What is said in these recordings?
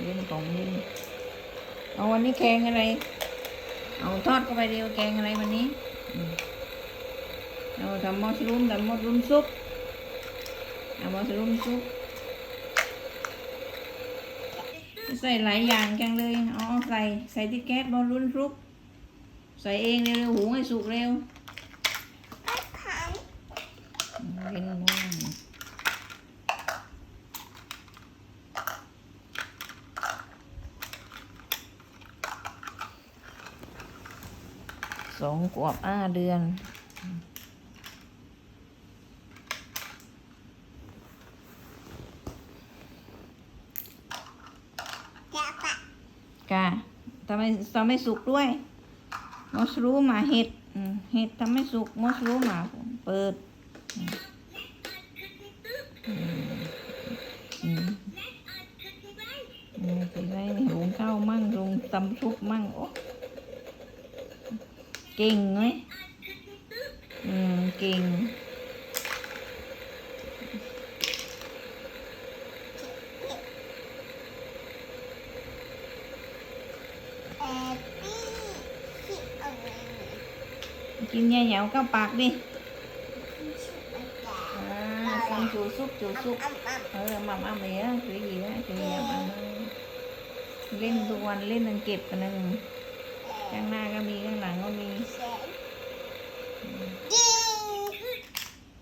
เล่นของเล่นเอาวันนี้แกงอะไร เอาทอดเข้าไปเดียวแกงอะไรวันนี้เอาทำมอสลูมทำมอสลูมซุปเอามอสลูมซุปใส่หลายอย่างจังเลย อ๋อ ใส่ ใส่ที่แก๊สมอสลูมซุปใส่เองเร็วๆหุงให้สุกเร็ว ไม่พัน เล่นง่วง สองขวบอ้าเดือนจะปะกะทำไมทำไม่สุกด้วย มอสรูมาเห็ดอืมเห็ดทำไม่สุก มอสรูมาเปิดอืมอืมอืมไม่เป็นไรนี่หุงข้าวมั่งลงตำซุปมั่งโอ้ เก่งไหมอืม เก่งเอปี้ที่เอาไว้กินเหนียวๆเข้าปากดิชุดมันจะอ่ากินจูซุปจูซุปอ้ำอ้ำเออมัมอ้ำเอ๋คือ gì á คือ gì mà เล่นทุกวันเล่นนังเก็บกันนึง ข้างหน้าก็มีข้างหลังก็มีเสียงยิง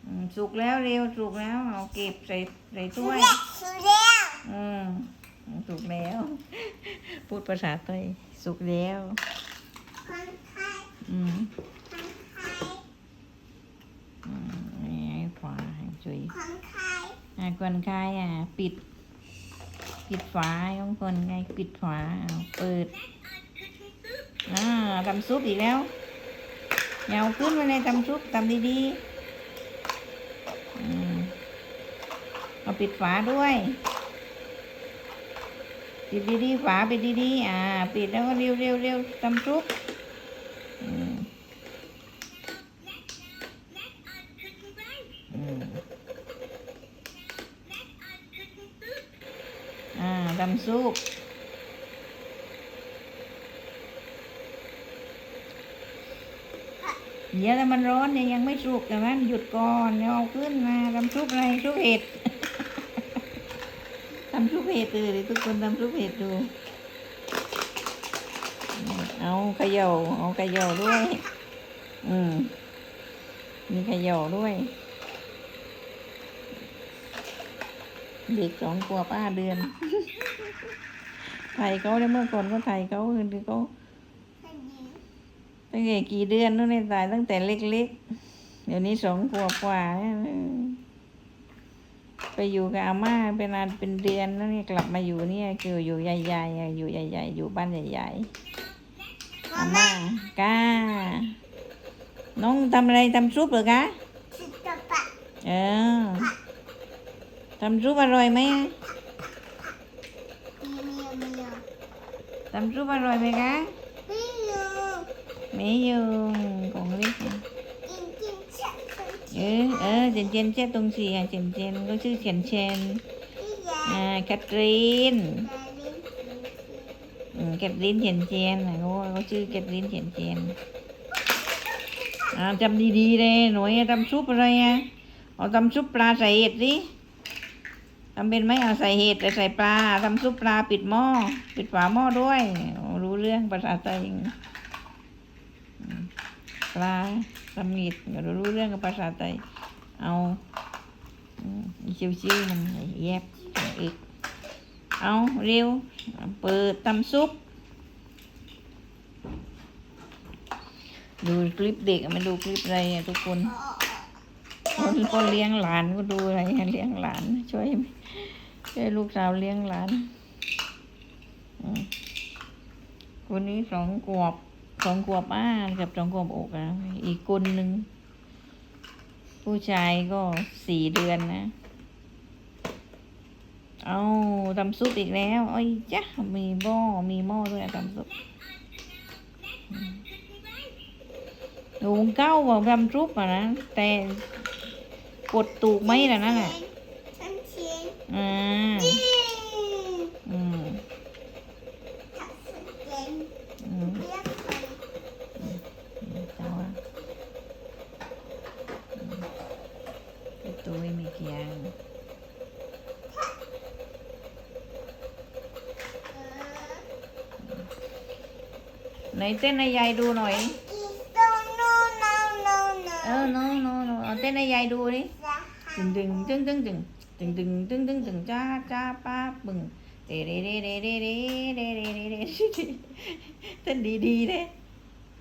อืมสุกแล้วเร็วสุกแล้วเอาเก็บใส่ใส่ถ้วยสุดแล้วอืมสุกแล้ว พูดภาษาไทยสุกแล้วคนไข้อืมคนไข้อืมนี่ให้ฝาให้จุยคนไข้อะคนไข้อะ ปิด ปิดฝาของคนไงปิดฝาเอาเปิด อ่าทำซุปอีกแล้วเหยาวขึ้นมาเลยทำซุปทำดีๆมเอาปิดฝาด้วยปิดดีๆฝาปิดดีๆอ่า ปิดแล้วก็เร็วเร็วเร็วทำซุปอ่าทำซุป เดี๋ยวถ้ามันร้อนเนี่ยยังไม่สุกแต่ว่าหยุดก่อนเดี๋ยวเอาขึ้นมาทำซุปอะไรซุปเห็ดทำซุปเห็ดเลยทุกคนทำซุปเห็ดดู เอาขย่าเอาขย่าด้วย อืมมีขย่าด้วยเด็กสองขวบห้าเดือน ไทยเขาเนี่ยเมื่อก่อนก็ไทยเขาคือเขา ตั้งแต่กี่เดือนนู่นเนี่ยตายตั้งแต่เล็กๆ เดี๋ยวนี้สองขวบกว่าเนี่ยไปอยู่กับอาม่าเป็นนานเป็นเดือนแล้วเนี่ยกลับมาอยู่เนี่ยคืออยู่ใหญ่ๆอะอยู่ใหญ่ๆอยู่บ้านใหญ่ๆอาม่ากล้า น้องทำอะไรทำซุปเหรอกะสุดจะปะเออทำซุปอร่อยไหมอะมีมีมีทำซุปอร่อยไหมคะไม่รู้ ไม่ยู่ของเล็กอะกินกินเช็ดคนเออเออเจนเจนเจ๊ตรงสี่อะเจนเจนก็ชื่อเจนเจนที่ยาอ่าแคทรีนดาลินสีอืมแคทรีนเจนเจนอะเขาเขาชื่อแคทรีนเจนเจนอ่าจำดีๆเลยหน่วยทำซุปอะไรอะเอาทำซุปปลาใส่เห็ดสิทำเป็นไหมเอาใส่เห็ดแต่ใส่ปลาทำซุปปลาปิดหม้อปิดฝาหม้อด้วยรู้เรื่องภาษาไทย ปลาทำเห็ดก็รู้เรื่องกับภาษาไทยเอาอืมอีชิวมันแยบอีก เอาเร็ว เปิดตำซุป ดูคลิปเด็กม่ดูคลิปอะไรอะทุกคนคนก็เลี้ยงหลานก็ดูอะไรเลี้ยงหลาน ช่วยช่วยลูกสาวเลี้ยงหลานคนนี้สองขวบ สองขวบอ้ากับสองขวบอกอะอีกคนหนึ่ง ผู้ชายก็สี่เดือนนะ เอาทำซุปอีกแล้วโอ้ยจ้ะมีหม้อมีหม้อด้วยอะทำซุปอืมหุงเก้าบอกทำซุปอะนะ แต่กดตูกไหมล่ะนั่นแหละฉันเชียนอ่า ยิง อืม ไหนเต้นให้ยายดูหน่อย It's so no no no no เออ no no no เอาเต้นให้ยายดูดิจะตึงตึงตึงตึงตึงตึงตึงตึงตึงตึงจ้าจ้าป้าปึงเดเดเดเดเดเดเดเดเดเดเต้นดีดีๆเลย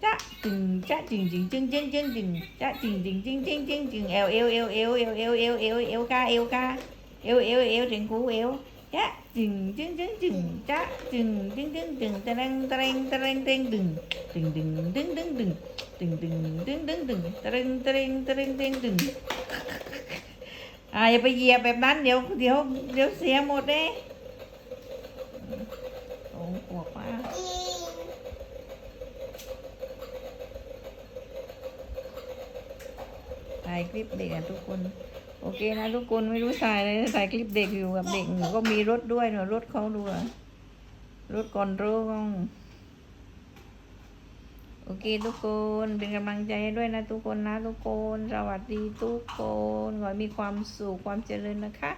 จ้าจึงจ้าจึงจึงจึงจึงจึงจึงจ้าจึงจึงจึงจึงจึงจึงเอวเอวเอวเอวเอวเอวเอวเอวเอวกาเอวกาเอวเอวเอวถึงกูเอวจ้าจึงจึงจึงจึงจ้าจึงจึงจึงจึงตะเรงตะเรงตะเรง ตะเรงดึงดึงดึงดึงดึงดึงดึงดึงดึงดึงดึงตะเรงตะเรงตะเรงตะเรงดึงอ่าอย่าไปเหยียบแบบนั้นเดี๋ยวเดี๋ยวเดี๋ยวเสียหมดเด้โอ้ปวดมากกินถ่ายคลิปเด็กอะทุกคน โอเคนะทุกคนไม่รู้ถ่ายอะไรถ่ายคลิปเด็กอยู่กับเด็กก็มีรถด้วยเนอะรถเขาด้วยรถก่อนรู้งโอเคทุกคนเป็นกำลังใจด้วยนะทุกคนนะทุกคน สวัสดีทุกคนขอให้มีความสุขความเจริญนะคะ